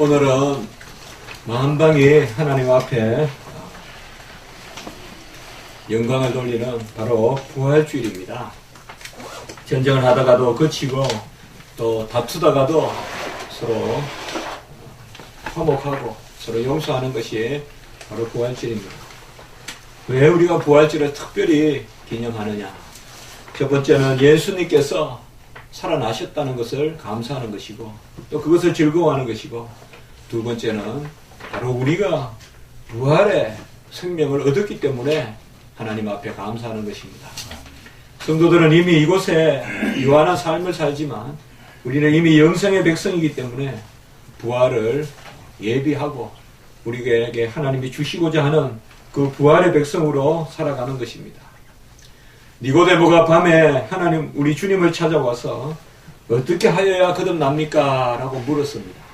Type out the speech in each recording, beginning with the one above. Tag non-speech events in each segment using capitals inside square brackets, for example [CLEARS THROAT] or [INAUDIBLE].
오늘은 만방이 하나님 앞에 영광을 돌리는 바로 부활주일입니다. 전쟁을 하다가도 그치고 또 다투다가도 서로 화목하고 서로 용서하는 것이 바로 부활절입니다. 왜 우리가 부활절을 특별히 기념하느냐? 첫 번째는 예수님께서 살아나셨다는 것을 감사하는 것이고 또 그것을 즐거워하는 것이고 두 번째는 바로 우리가 부활의 생명을 얻었기 때문에 하나님 앞에 감사하는 것입니다. 성도들은 이미 이곳에 유한한 삶을 살지만 우리는 이미 영생의 백성이기 때문에 부활을 예비하고 우리에게 하나님이 주시고자 하는 그 부활의 백성으로 살아가는 것입니다. 니고데모가 밤에 하나님 우리 주님을 찾아와서 어떻게 하여야 거듭납니까? 라고 물었습니다.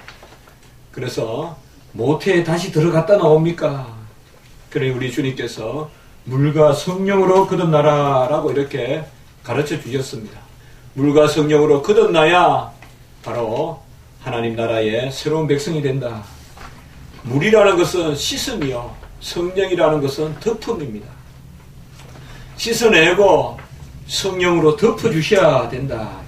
그래서 모태에 다시 들어갔다 나옵니까? 그래 우리 주님께서 물과 성령으로 거듭나라 라고 이렇게 가르쳐 주셨습니다. 물과 성령으로 거듭나야 바로 하나님 나라의 새로운 백성이 된다. 물이라는 것은 씻음이요. 성령이라는 것은 덮음입니다. 씻어내고 성령으로 덮어주셔야 된다.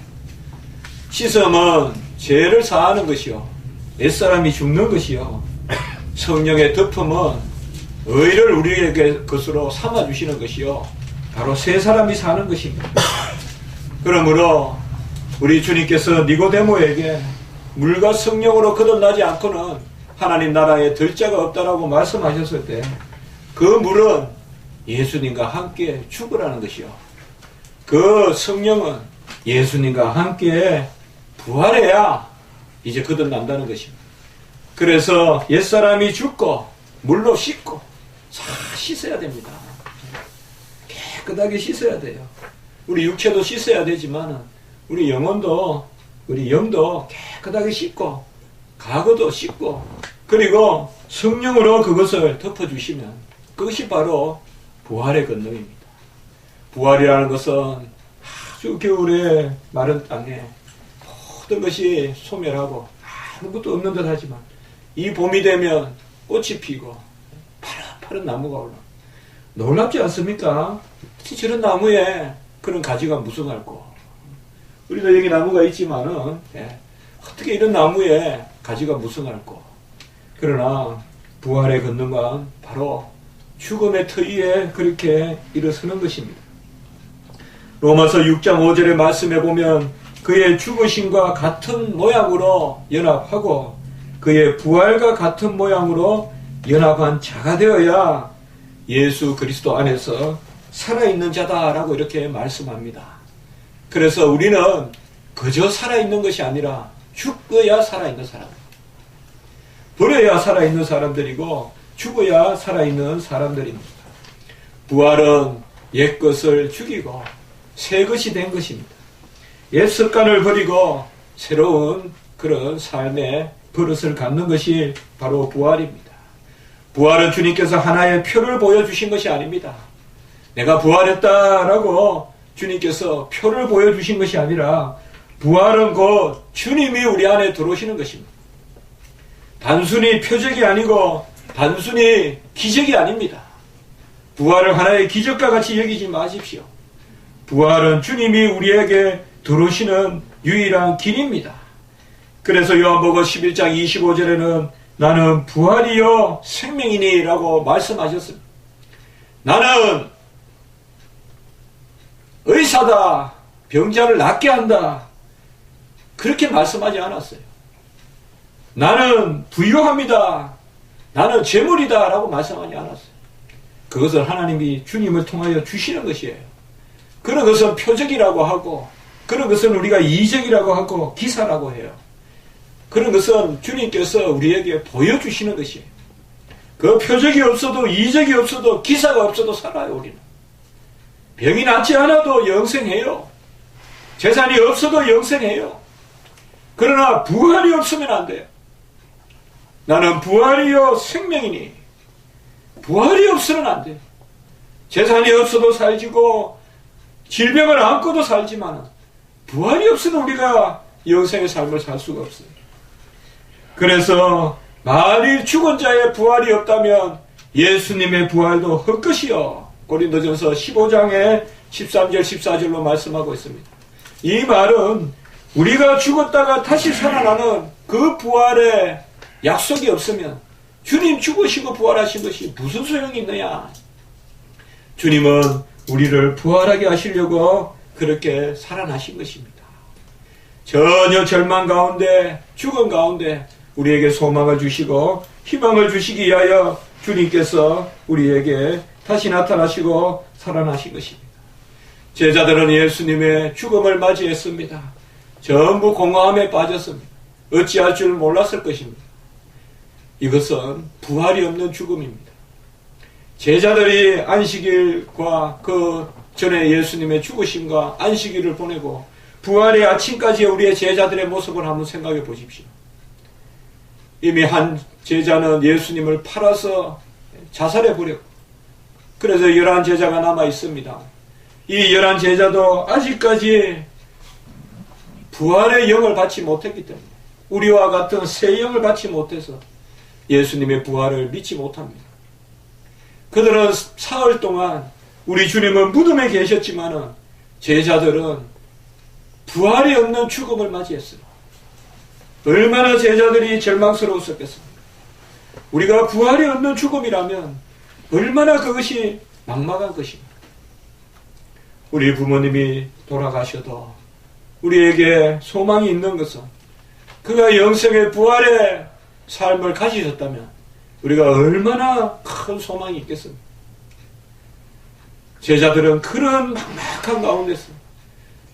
씻음은 죄를 사하는 것이요. 옛사람이 죽는 것이요. [LAUGHS] 성령의 덮음은 의를 우리에게 것으로 삼아주시는 것이요. 바로 새 사람이 사는 것입니다. [LAUGHS] 그러므로 우리 주님께서 니고데모에게 물과 성령으로 거듭나지 않고는 하나님 나라에 들 자가 없다라고 말씀하셨을 때 그 물은 예수님과 함께 죽으라는 것이요. 그 성령은 예수님과 함께 부활해야 이제 거듭난다는 것입니다. 그래서 옛사람이 죽고 물로 씻고 다 씻어야 됩니다. 깨끗하게 씻어야 돼요. 우리 육체도 씻어야 되지만 우리 영혼도 우리 영도 깨끗하게 씻고 과거도 씻고 그리고 성령으로 그것을 덮어주시면 그것이 바로 부활의 권능입니다. 부활이라는 것은 아주 겨울에 마른 땅에 모든 것이 소멸하고 아무것도 없는 듯 하지만 이 봄이 되면 꽃이 피고 파릇파릇 나무가 올라. 놀랍지 않습니까? 저런 나무에 그런 가지가 무성할고 우리도 여기 나무가 있지만은 예, 어떻게 이런 나무에 가지가 무성할고 그러나 부활의 권능은 바로 죽음의 터위에 그렇게 일어서는 것입니다. 로마서 6장 5절의 말씀에 보면 그의 죽으심과 같은 모양으로 연합하고 그의 부활과 같은 모양으로 연합한 자가 되어야 예수 그리스도 안에서 살아있는 자다라고 이렇게 말씀합니다. 그래서 우리는 그저 살아있는 것이 아니라 죽어야 살아있는 사람. 버려야 살아있는 사람들이고 죽어야 살아있는 사람들입니다. 부활은 옛 것을 죽이고 새 것이 된 것입니다. 옛 습관을 버리고 새로운 그런 삶의 버릇을 갖는 것이 바로 부활입니다. 부활은 주님께서 하나의 표를 보여주신 것이 아닙니다. 내가 부활했다라고 주님께서 표를 보여주신 것이 아니라 부활은 곧 주님이 우리 안에 들어오시는 것입니다. 단순히 표적이 아니고 단순히 기적이 아닙니다. 부활을 하나의 기적과 같이 여기지 마십시오. 부활은 주님이 우리에게 들어오시는 유일한 길입니다. 그래서 요한복음 11장 25절에는 나는 부활이요 생명이니 라고 말씀하셨습니다. 나는 의사다. 병자를 낫게 한다. 그렇게 말씀하지 않았어요. 나는 부유합니다. 나는 재물이다. 라고 말씀하지 않았어요. 그것을 하나님이 주님을 통하여 주시는 것이에요. 그런 것은 표적이라고 하고, 그런 것은 우리가 이적이라고 하고, 기사라고 해요. 그런 것은 주님께서 우리에게 보여주시는 것이에요. 그 표적이 없어도, 이적이 없어도, 기사가 없어도 살아요, 우리는. 병이 낫지 않아도 영생해요. 재산이 없어도 영생해요. 그러나 부활이 없으면 안 돼요. 나는 부활이요 생명이니 부활이 없으면 안 돼. 재산이 없어도 살지고 질병을 안고도 살지만 부활이 없으면 우리가 영생의 삶을 살 수가 없어요. 그래서 만일 죽은 자의 부활이 없다면 예수님의 부활도 헛것이요. 고린도전서 15장에 13절 14절로 말씀하고 있습니다. 이 말은 우리가 죽었다가 다시 살아나는 그 부활의 약속이 없으면 주님 죽으시고 부활하신 것이 무슨 소용이 있느냐? 주님은 우리를 부활하게 하시려고 그렇게 살아나신 것입니다. 전혀 절망 가운데, 죽은 가운데 우리에게 소망을 주시고 희망을 주시기 위하여 주님께서 우리에게 다시 나타나시고 살아나신 것입니다. 제자들은 예수님의 죽음을 맞이했습니다. 전부 공허함에 빠졌습니다. 어찌할 줄 몰랐을 것입니다. 이것은 부활이 없는 죽음입니다. 제자들이 안식일과 그 전에 예수님의 죽으심과 안식일을 보내고 부활의 아침까지 우리의 제자들의 모습을 한번 생각해 보십시오. 이미 한 제자는 예수님을 팔아서 자살해 버렸고 그래서 열한 제자가 남아 있습니다. 이 열한 제자도 아직까지 부활의 영을 받지 못했기 때문에 우리와 같은 새 영을 받지 못해서 예수님의 부활을 믿지 못합니다. 그들은 사흘 동안 우리 주님은 무덤에 계셨지만은 제자들은 부활이 없는 죽음을 맞이했어요. 얼마나 제자들이 절망스러웠었겠습니까? 우리가 부활이 없는 죽음이라면 얼마나 그것이 막막한 것입니다. 우리 부모님이 돌아가셔도 우리에게 소망이 있는 것은 그가 영생의 부활의 삶을 가지셨다면 우리가 얼마나 큰 소망이 있겠습니까? 제자들은 그런 막막한 가운데서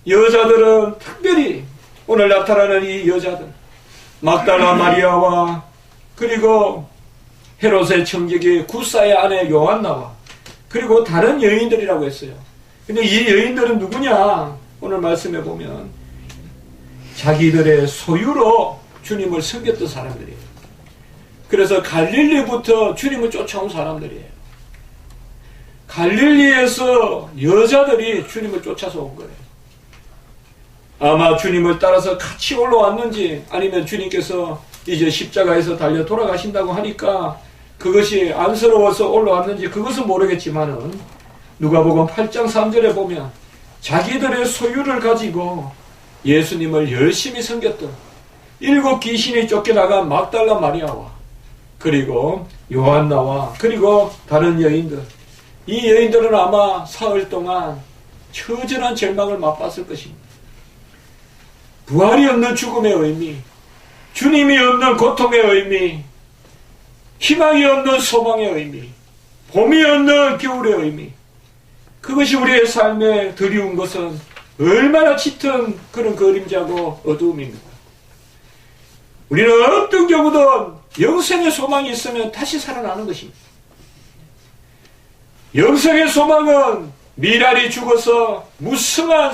여자들은 특별히 오늘 나타나는 이 여자들 막달라 마리아와 그리고 헤롯의 청객이 구사의 아내 요한나와 그리고 다른 여인들이라고 했어요. 근데 이 여인들은 누구냐? 오늘 말씀해 보면 자기들의 소유로 주님을 섬겼던 사람들이에요. 그래서 갈릴리부터 주님을 쫓아온 사람들이에요. 갈릴리에서 여자들이 주님을 쫓아서 온 거예요. 아마 주님을 따라서 같이 올라왔는지 아니면 주님께서 이제 십자가에서 달려 돌아가신다고 하니까 그것이 안쓰러워서 올라왔는지 그것은 모르겠지만은 누가복음 8장 3절에 보면 자기들의 소유를 가지고 예수님을 열심히 섬겼던 일곱 귀신이 쫓겨나간 막달라 마리아와 그리고 요한나와 그리고 다른 여인들 이 여인들은 아마 사흘 동안 처절한 절망을 맛봤을 것입니다. 부활이 없는 죽음의 의미, 주님이 없는 고통의 의미, 희망이 없는 소망의 의미, 봄이 없는 겨울의 의미, 그것이 우리의 삶에 드리운 것은 얼마나 짙은 그런 그림자고 어두움입니다. 우리는 어떤 경우든 영생의 소망이 있으면 다시 살아나는 것입니다. 영생의 소망은 미랄이 죽어서 무성한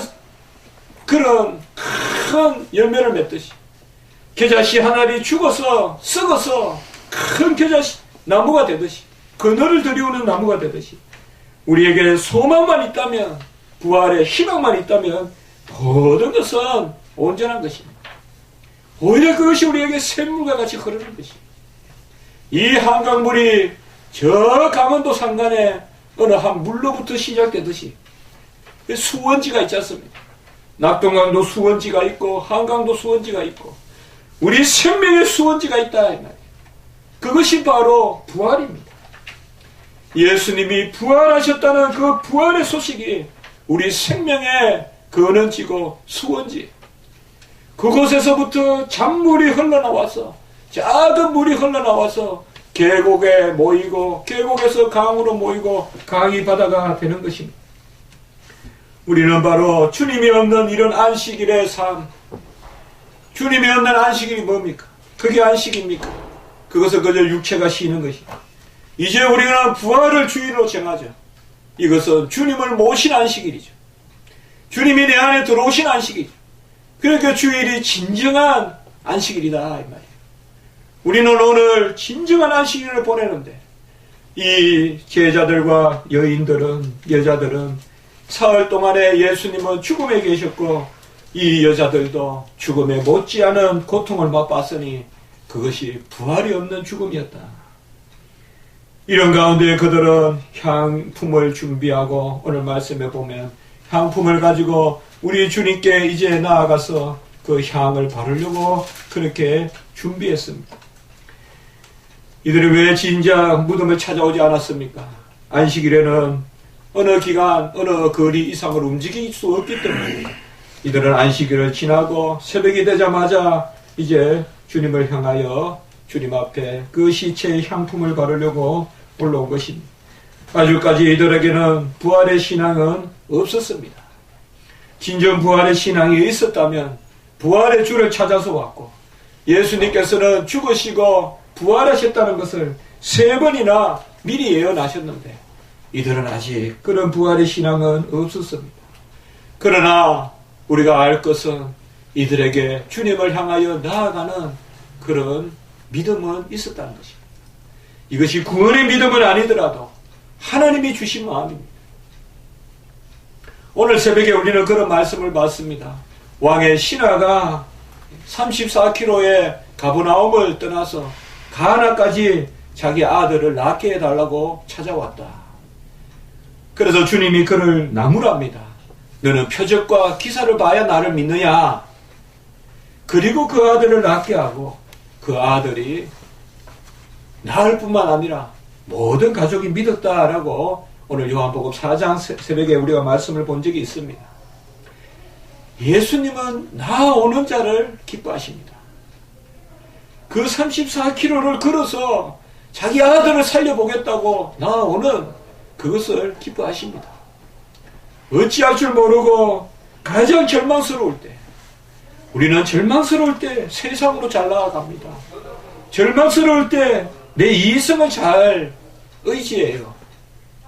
그런 큰 열매를 맺듯이 겨자씨 하나리 죽어서 썩어서 큰 겨자씨 나무가 되듯이 그늘을 들이우는 나무가 되듯이 우리에게 소망만 있다면 부활의 희망만 있다면 모든 것은 온전한 것입니다. 오히려 그것이 우리에게 샘물과 같이 흐르는 것입니다. 이 한강물이 저 강원도 산간에 어느 한 물로부터 시작되듯이 수원지가 있지 않습니까? 낙동강도 수원지가 있고 한강도 수원지가 있고 우리 생명의 수원지가 있다. 그것이 바로 부활입니다. 예수님이 부활하셨다는 그 부활의 소식이 우리 생명의 근원지고 수원지 그곳에서부터 잔물이 흘러나와서 작은 물이 흘러나와서 계곡에 모이고 계곡에서 강으로 모이고 강이 바다가 되는 것입니다. 우리는 바로 주님이 없는 이런 안식일의 삶 주님이 없는 안식일이 뭡니까? 그게 안식입니까? 그것은 그저 육체가 쉬는 것이다. 이제 우리는 부활을 주일로 정하죠. 이것은 주님을 모신 안식일이죠. 주님이 내 안에 들어오신 안식이죠. 그러니까 주일이 진정한 안식일이다 이 말이에요. 우리는 오늘 진정한 안식일을 보내는데 이 제자들과 여인들은 여자들은 사흘 동안에 예수님은 죽음에 계셨고 이 여자들도 죽음에 못지않은 고통을 맛봤으니 그것이 부활이 없는 죽음이었다. 이런 가운데 그들은 향품을 준비하고 오늘 말씀에 보면 향품을 가지고 우리 주님께 이제 나아가서 그 향을 바르려고 그렇게 준비했습니다. 이들이 왜 진작 무덤을 찾아오지 않았습니까? 안식일에는 어느 기간, 어느 거리 이상을 움직일 수 없기 때문에 이들은 안식일을 지나고 새벽이 되자마자 이제 주님을 향하여 주님 앞에 그 시체의 향품을 바르려고 올라온 것입니다. 아직까지 이들에게는 부활의 신앙은 없었습니다. 진정 부활의 신앙이 있었다면 부활의 주를 찾아서 왔고 예수님께서는 죽으시고 부활하셨다는 것을 세 번이나 미리 예언하셨는데 이들은 아직 그런 부활의 신앙은 없었습니다. 그러나 우리가 알 것은 이들에게 주님을 향하여 나아가는 그런 믿음은 있었다는 것입니다. 이것이 구원의 믿음은 아니더라도 하나님이 주신 마음입니다. 오늘 새벽에 우리는 그런 말씀을 받습니다. 왕의 신하가 34km의 가브나움을 떠나서 가나까지 자기 아들을 낳게 해달라고 찾아왔다. 그래서 주님이 그를 나무랍니다. 너는 표적과 기사를 봐야 나를 믿느냐? 그리고 그 아들을 낳게 하고 그 아들이 낳을 뿐만 아니라 모든 가족이 믿었다라고 오늘 요한복음 4장 새벽에 우리가 말씀을 본 적이 있습니다. 예수님은 나오는 자를 기뻐하십니다. 그 34km를 걸어서 자기 아들을 살려보겠다고 나오는 그것을 기뻐하십니다. 어찌할 줄 모르고 가장 절망스러울 때, 우리는 절망스러울 때 세상으로 잘 나아갑니다. 절망스러울 때 내 이성을 잘 의지해요.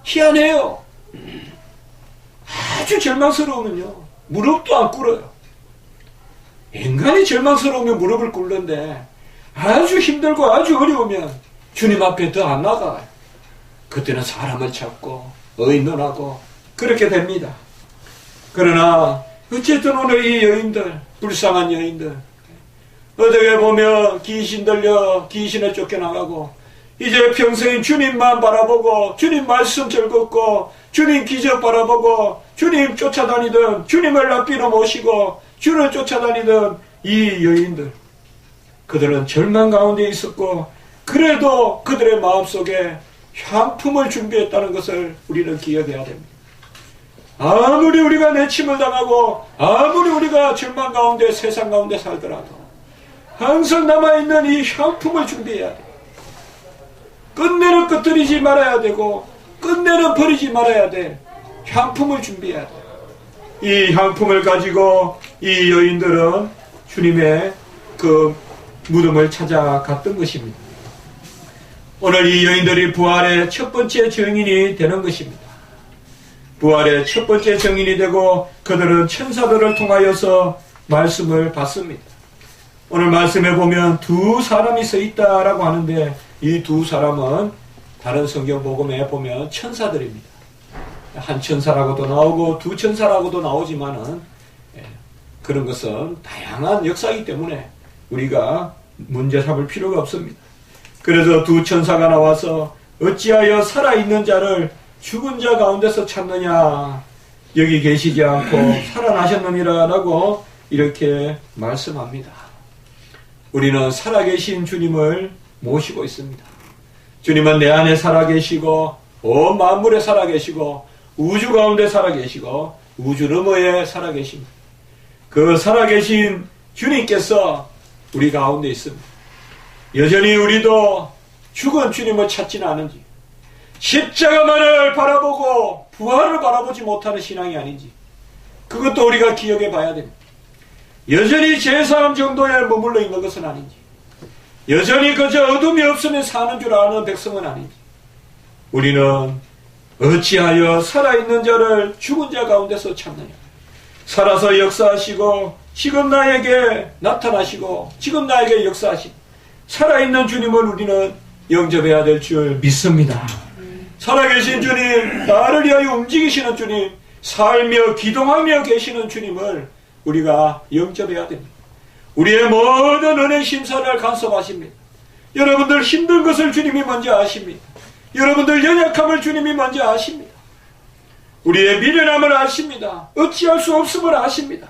희한해요. 아주 절망스러우면요. 무릎도 안 꿇어요. 인간이 절망스러우면 무릎을 꿇는데 아주 힘들고 아주 어려우면 주님 앞에 더 안 나가요. 그때는 사람을 찾고 의논하고 그렇게 됩니다. 그러나 어쨌든 오늘 이 여인들 불쌍한 여인들 어떻게 보면 귀신 들려 귀신에 쫓겨나가고 이제 평생 주님만 바라보고 주님 말씀 즐겁고 주님 기적 바라보고 주님 쫓아다니던 주님을 납비로 모시고 주를 쫓아다니던 이 여인들 그들은 절망 가운데 있었고 그래도 그들의 마음속에 향품을 준비했다는 것을 우리는 기억해야 됩니다. 아무리 우리가 내침을 당하고 아무리 우리가 절망 가운데 세상 가운데 살더라도 항상 남아있는 이 향품을 준비해야 돼. 끝내는 끝들이지 말아야 되고 끝내는 버리지 말아야 돼. 향품을 준비해야 돼. 이 향품을 가지고 이 여인들은 주님의 그 무덤을 찾아갔던 것입니다. 오늘 이 여인들이 부활의 첫 번째 증인이 되는 것입니다. 부활의 첫 번째 증인이 되고 그들은 천사들을 통하여서 말씀을 받습니다. 오늘 말씀에 보면 두 사람이 서 있다라고 하는데 이 두 사람은 다른 성경 복음에 보면 천사들입니다. 한 천사라고도 나오고 두 천사라고도 나오지만은 예, 그런 것은 다양한 역사이기 때문에 우리가 문제 삼을 필요가 없습니다. 그래서 두 천사가 나와서 어찌하여 살아있는 자를 죽은 자 가운데서 찾느냐 여기 계시지 않고 [CLEARS THROAT] 살아나셨느니라 라고 이렇게 말씀합니다. 우리는 살아계신 주님을 모시고 있습니다. 주님은 내 안에 살아계시고 온 만물에 살아계시고 우주 가운데 살아계시고 우주 너머에 살아계십니다. 그 살아계신 주님께서 우리 가운데 있습니다. 여전히 우리도 죽은 주님을 찾지는 않은지 십자가만을 바라보고 부활을 바라보지 못하는 신앙이 아닌지 그것도 우리가 기억해 봐야 됩니다. 여전히 제3 정도에 머물러 있는 것은 아닌지 여전히 그저 어둠이 없으면 사는 줄 아는 백성은 아닌지 우리는 어찌하여 살아있는 자를 죽은 자 가운데서 찾느냐 살아서 역사하시고 지금 나에게 나타나시고 지금 나에게 역사하시고 살아있는 주님을 우리는 영접해야 될 줄 믿습니다. 살아계신 주님, 나를 위하여 움직이시는 주님, 살며 기동하며 계시는 주님을 우리가 영접해야 됩니다. 우리의 모든 은혜 심사를 간섭하십니다. 여러분들 힘든 것을 주님이 먼저 아십니다. 여러분들 연약함을 주님이 먼저 아십니다. 우리의 미련함을 아십니다. 어찌할 수 없음을 아십니다.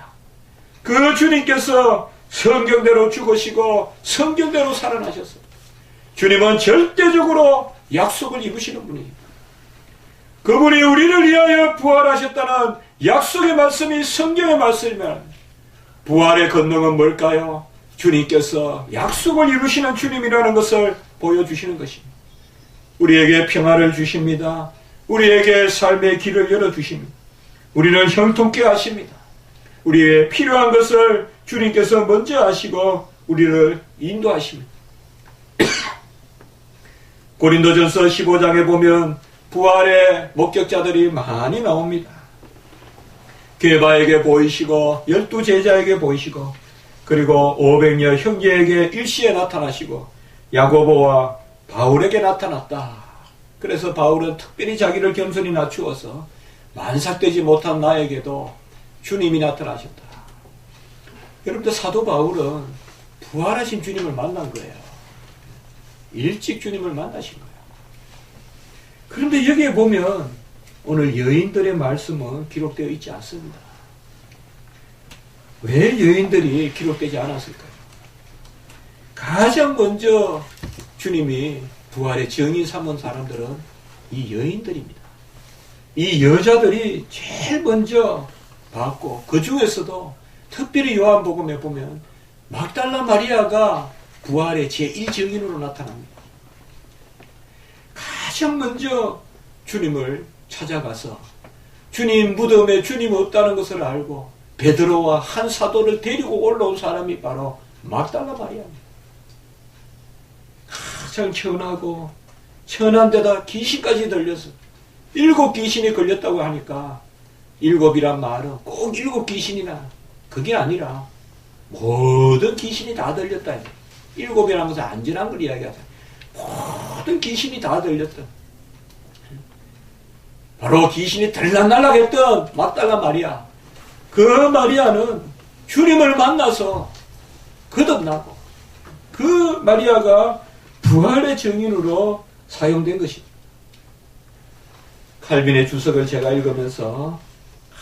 그 주님께서 성경대로 죽으시고 성경대로 살아나셨어요. 주님은 절대적으로 약속을 입으시는 분이에요. 그분이 우리를 위하여 부활하셨다는 약속의 말씀이 성경의 말씀이면 부활의 권능은 뭘까요? 주님께서 약속을 이루시는 주님이라는 것을 보여주시는 것입니다. 우리에게 평화를 주십니다. 우리에게 삶의 길을 열어주십니다. 우리는 형통케 하십니다. 우리의 필요한 것을 주님께서 먼저 아시고 우리를 인도하십니다. [COUGHS] 고린도전서 15장에 보면 부활의 목격자들이 많이 나옵니다. 게바에게 보이시고 열두 제자에게 보이시고 그리고 500여 형제에게 일시에 나타나시고 야고보와 바울에게 나타났다. 그래서 바울은 특별히 자기를 겸손히 낮추어서 만삭되지 못한 나에게도 주님이 나타나셨다. 여러분들 사도 바울은 부활하신 주님을 만난 거예요. 일찍 주님을 만나신 거예요. 그런데 여기에 보면 오늘 여인들의 말씀은 기록되어 있지 않습니다. 왜 여인들이 기록되지 않았을까요? 가장 먼저 주님이 부활의 정인 삼은 사람들은 이 여인들입니다. 이 여자들이 제일 먼저 봤고 그 중에서도 특별히 요한복음에 보면 막달라 마리아가 부활의 제1정인으로 나타납니다. 가장 먼저 주님을 찾아가서 주님 무덤에 주님 없다는 것을 알고 베드로와 한 사도를 데리고 올라온 사람이 바로 막달라 마리아입니다. 가장 천하고 천한 데다 귀신까지 들려서 일곱 귀신이 걸렸다고 하니까 일곱이란 말은 꼭 일곱 귀신이나 그게 아니라 모든 귀신이 다 들렸다. 일곱이라는 것은 안전한 걸 이야기하죠. 모든 귀신이 다 들렸던 바로 귀신이 들락날락했던 막달라 마리아 그 마리아는 주님을 만나서 거듭나고 그 마리아가 부활의 증인으로 사용된 것입니다. 칼빈의 주석을 제가 읽으면서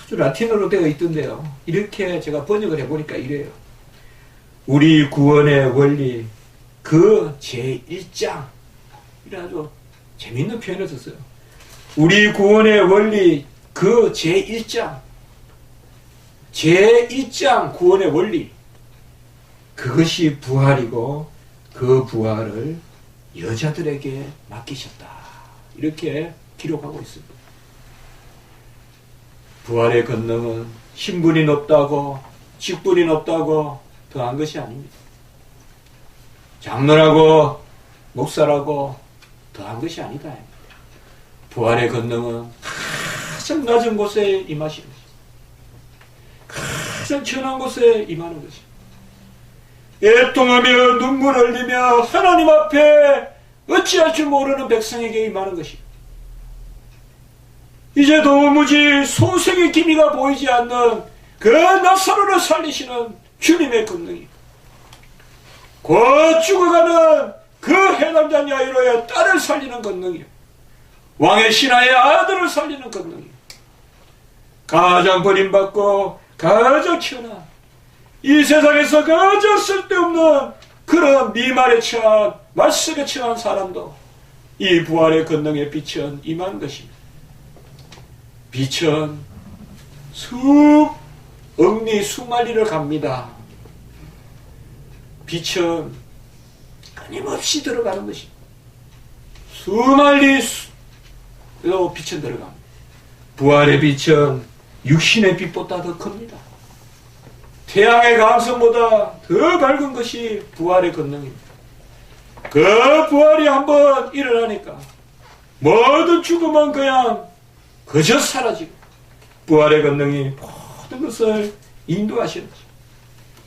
아주 라틴어로 되어 있던데요. 이렇게 제가 번역을 해보니까 이래요. 우리 구원의 원리 그 제1장 이래 아주 재밌는 표현을 썼어요. 우리 구원의 원리 그 제1장 제1장 구원의 원리 그것이 부활이고 그 부활을 여자들에게 맡기셨다. 이렇게 기록하고 있습니다. 부활의 권능은 신분이 높다고 직분이 높다고 더한 것이 아닙니다. 장로라고 목사라고 더한 것이 아니다. 부활의 권능은 가장 낮은 곳에 임하십니다. 가장 천한 곳에 임하는 것입니다. 애통하며 눈물 흘리며 하나님 앞에 어찌할 줄 모르는 백성에게 임하는 것입니다. 이제 도무지 소생의 기미가 보이지 않는 그 나사로를 살리시는 주님의 권능이 곧 죽어가는 그 해남자 야이로의 딸을 살리는 권능이요 왕의 신하의 아들을 살리는 권능이요 가장 버림받고 가장 천한 이 세상에서 가장 쓸데없는 그런 미말에 처한 말씀에 처한 사람도 이 부활의 권능에 빛은 임한 것입니다. 빛은 수 억리 수만리를 갑니다. 빛은 끊임없이 들어가는 것입니다. 수만리 수, 빛은 들어갑니다. 부활의 빛은 육신의 빛보다 더 큽니다. 태양의 감성보다 더 밝은 것이 부활의 권능입니다. 그 부활이 한번 일어나니까 모든 죽음은 그냥 그저 사라지고 부활의 권능이 모든 것을 인도하시는 것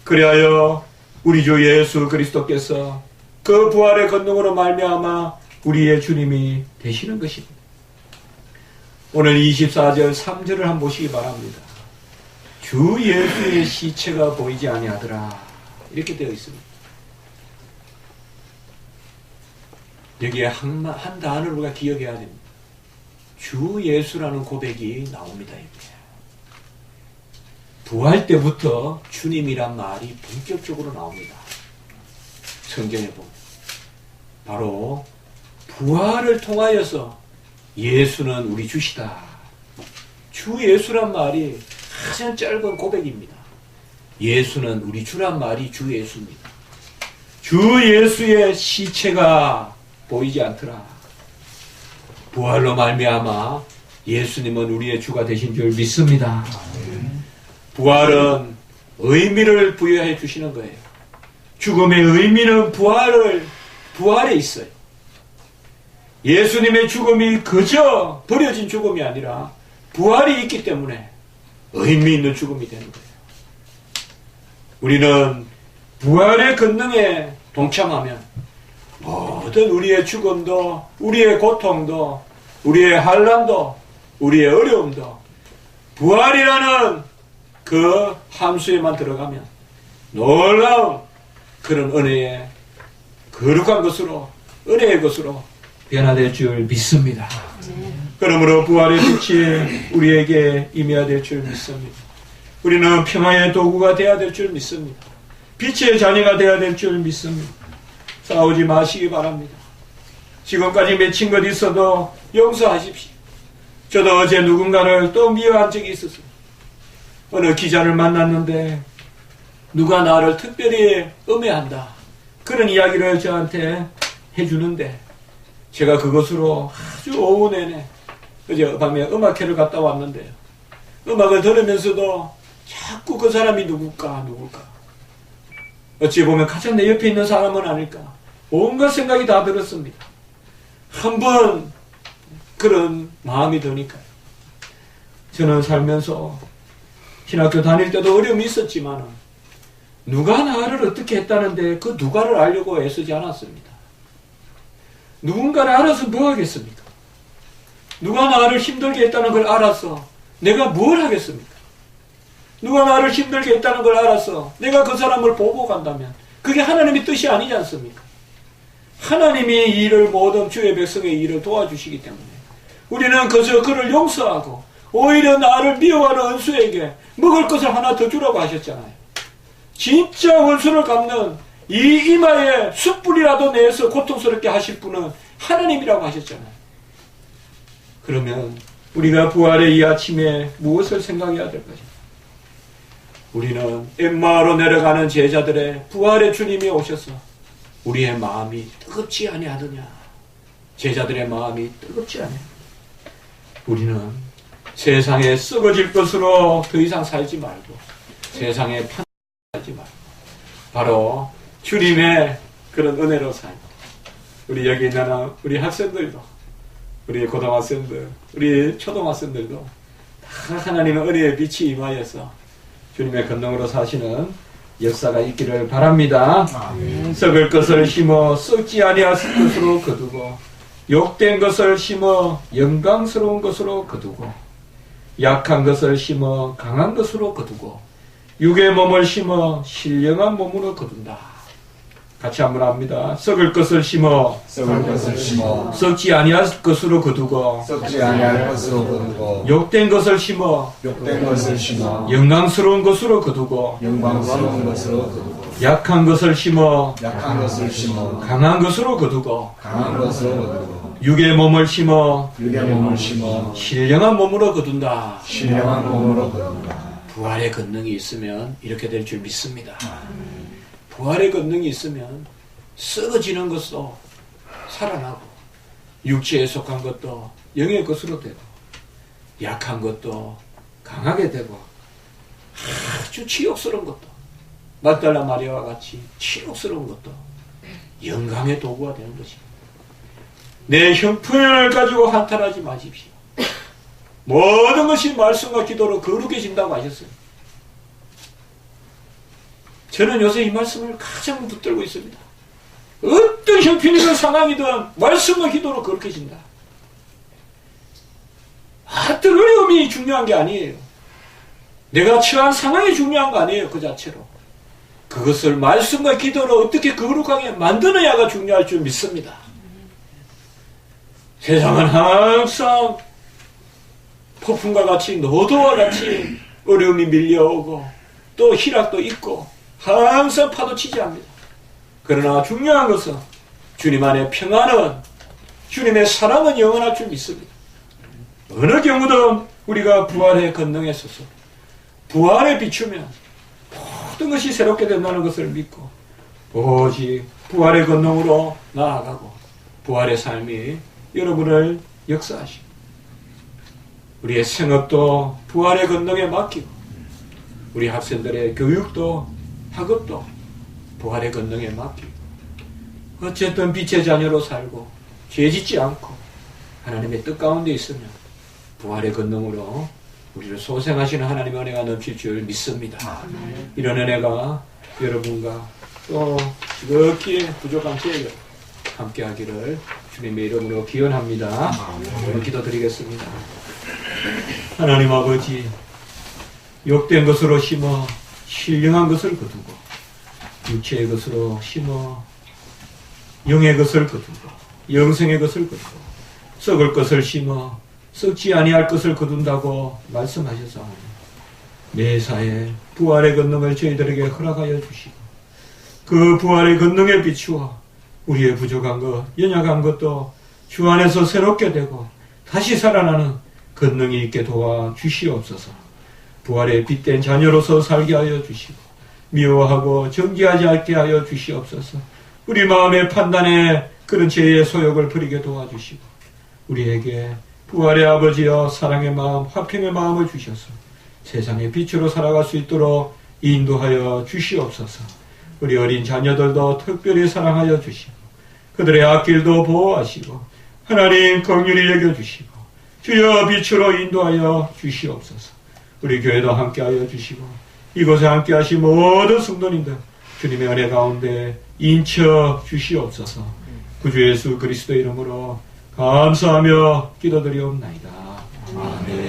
그리하여 우리 주 예수 그리스도께서 그 부활의 권능으로 말미암아 우리의 주님이 되시는 것입니다. 오늘 24절 3절을 한번 보시기 바랍니다. 주 예수의 시체가 보이지 아니하더라. 이렇게 되어 있습니다. 여기에 한, 마- 한 단어를 우리가 기억해야 됩니다. 주 예수라는 고백이 나옵니다. 부활 때부터 주님이란 말이 본격적으로 나옵니다. 성경에 보면. 바로 부활을 통하여서 예수는 우리 주시다. 주 예수란 말이 가장 짧은 고백입니다. 예수는 우리 주란 말이 주 예수입니다. 주 예수의 시체가 보이지 않더라. 부활로 말미암아 예수님은 우리의 주가 되신 줄 믿습니다. 부활은 의미를 부여해 주시는 거예요. 죽음의 의미는 부활을 부활에 있어요. 예수님의 죽음이 그저 버려진 죽음이 아니라 부활이 있기 때문에 의미 있는 죽음이 되는 거예요. 우리는 부활의 권능에 동참하면 모든 우리의 죽음도, 우리의 고통도, 우리의 환란도, 우리의 어려움도 부활이라는 그 함수에만 들어가면 놀라운 그런 은혜의 거룩한 것으로 은혜의 것으로 변화될 줄 믿습니다. 그러므로 부활의 빛이 우리에게 임해야 될 줄 믿습니다. 우리는 평화의 도구가 되어야 될 줄 믿습니다. 빛의 자녀가 되어야 될 줄 믿습니다. 싸우지 마시기 바랍니다. 지금까지 맺힌 것 있어도 용서하십시오. 저도 어제 누군가를 또 미워한 적이 있었어요. 어느 기자를 만났는데 누가 나를 특별히 음해한다. 그런 이야기를 저한테 해주는데 제가 그것으로 아주 오후 내내 어제 밤에 음악회를 갔다 왔는데요. 음악을 들으면서도 자꾸 그 사람이 누굴까 누굴까 어찌 보면 가장 내 옆에 있는 사람은 아닐까 온갖 생각이 다 들었습니다. 한번 그런 마음이 드니까요. 저는 살면서 신학교 다닐 때도 어려움이 있었지만 누가 나를 어떻게 했다는데 그 누가를 알려고 애쓰지 않았습니다. 누군가를 알아서 뭐 하겠습니까? 누가 나를 힘들게 했다는 걸 알아서 내가 뭘 하겠습니까? 누가 나를 힘들게 했다는 걸 알아서 내가 그 사람을 보고 간다면 그게 하나님의 뜻이 아니지 않습니까? 하나님이 이 일을 모든 주의 백성의 일을 도와주시기 때문에 우리는 그저 그를 용서하고 오히려 나를 미워하는 은수에게 먹을 것을 하나 더 주라고 하셨잖아요. 진짜 원수를 갚는 이 이마에 숯불이라도 내서 고통스럽게 하실 분은 하나님이라고 하셨잖아요. 그러면 우리가 부활의 이 아침에 무엇을 생각해야 될 것입니까? 우리는 엠마로 내려가는 제자들의 부활의 주님이 오셔서 우리의 마음이 뜨겁지 아니하느냐? 제자들의 마음이 뜨겁지 아니하느냐? 우리는 세상에 썩어질 것으로 더 이상 살지 말고 세상에 편 살지 말고 바로 주님의 그런 은혜로 살고 우리 여기 있는 우리 학생들도 우리 고등학생들 우리 초등학생들도 다 하나님의 은혜의 빛이 임하여서 주님의 권능으로 사시는 역사가 있기를 바랍니다. 썩을 것을 심어 썩지 아니하실 것으로 거두고 욕된 것을 심어 영광스러운 것으로 거두고 약한 것을 심어 강한 것으로 거두고 육의 몸을 심어 신령한 몸으로 거둔다. 같이 한번 합니다. 썩을 것을 심어 썩을 것을 심어 썩지 아니할 것으로 거두고 썩지 아니할 것으로 거두고 욕된 것을 심어 욕된 것을 심어 영광스러운 것으로 거두고 영광스러운 것으로 거두고 약한 것을 심어 약한 것을 심어 강한 것으로 거두고 강한 것으로 거두고 육의 몸을 심어 육의 몸을 심어 신령한 몸으로 거둔다. 신령한 몸으로 거둔다. 부활의 권능이 있으면 이렇게 될 줄 믿습니다. 부활의 권능이 있으면 썩어지는 것도 살아나고 육체에 속한 것도 영의 것으로 되고 약한 것도 강하게 되고 아주 치욕스러운 것도 막달라 마리아와 같이 치욕스러운 것도 영광의 도구가 되는 것입니다. 내 형편을 가지고 한탄하지 마십시오. 모든 것이 말씀과 기도로 거룩해진다고 하셨어요. 저는 요새 이 말씀을 가장 붙들고 있습니다. 어떤 형편이든 상황이든 말씀과 기도로 거룩해진다. 어떤 어려움이 중요한 게 아니에요. 내가 처한 상황이 중요한 거 아니에요. 그 자체로. 그것을 말씀과 기도로 어떻게 거룩하게 만드느냐가 중요할 줄 믿습니다. 세상은 항상 폭풍과 같이 노도와 같이 어려움이 밀려오고 또 희락도 있고 항상 파도치지 합니다. 그러나 중요한 것은 주님 안에 평안은 주님의 사랑은 영원할 줄 믿습니다. 어느 경우든 우리가 부활의 건능에 서서 부활에 비추면 모든 것이 새롭게 된다는 것을 믿고 오직 부활의 건능으로 나아가고 부활의 삶이 여러분을 역사하시고 우리의 생업도 부활의 건능에 맡기고 우리 학생들의 교육도 학업도 부활의 건능에 맡기고 어쨌든 빛의 자녀로 살고 죄 짓지 않고 하나님의 뜻 가운데 있으면 부활의 건능으로 우리를 소생하시는 하나님의 은혜가 넘칠 줄 믿습니다. 이런 은혜가 여러분과 또 지극히 부족한 저희가 함께 하기를 주님의 이름으로 기원합니다. 오늘 기도드리겠습니다. 하나님 아버지 욕된 것으로 심어 신령한 것을 거두고 육체의 것으로 심어 영의 것을 거두고 영생의 것을 거두고 썩을 것을 심어 썩지 아니할 것을 거둔다고 말씀하셔서 매사에 부활의 권능을 저희들에게 허락하여 주시고 그 부활의 권능에 비추어 우리의 부족한 것, 연약한 것도 주 안에서 새롭게 되고 다시 살아나는 권능이 있게 도와 주시옵소서. 부활의 빛된 자녀로서 살게 하여 주시고 미워하고 정지하지 않게 하여 주시옵소서. 우리 마음의 판단에 그런 죄의 소욕을 버리게 도와주시고 우리에게 부활의 아버지여 사랑의 마음, 화평의 마음을 주셔서 세상의 빛으로 살아갈 수 있도록 인도하여 주시옵소서. 우리 어린 자녀들도 특별히 사랑하여 주시고 그들의 앞길도 보호하시고 하나님 긍휼히 여겨 주시고 주여 빛으로 인도하여 주시옵소서. 우리 교회도 함께하여 주시고 이곳에 함께하신 모든 성도님들 주님의 은혜 가운데 인쳐 주시옵소서. 구주 예수 그리스도 이름으로 감사하며 기도드리옵나이다. 아멘.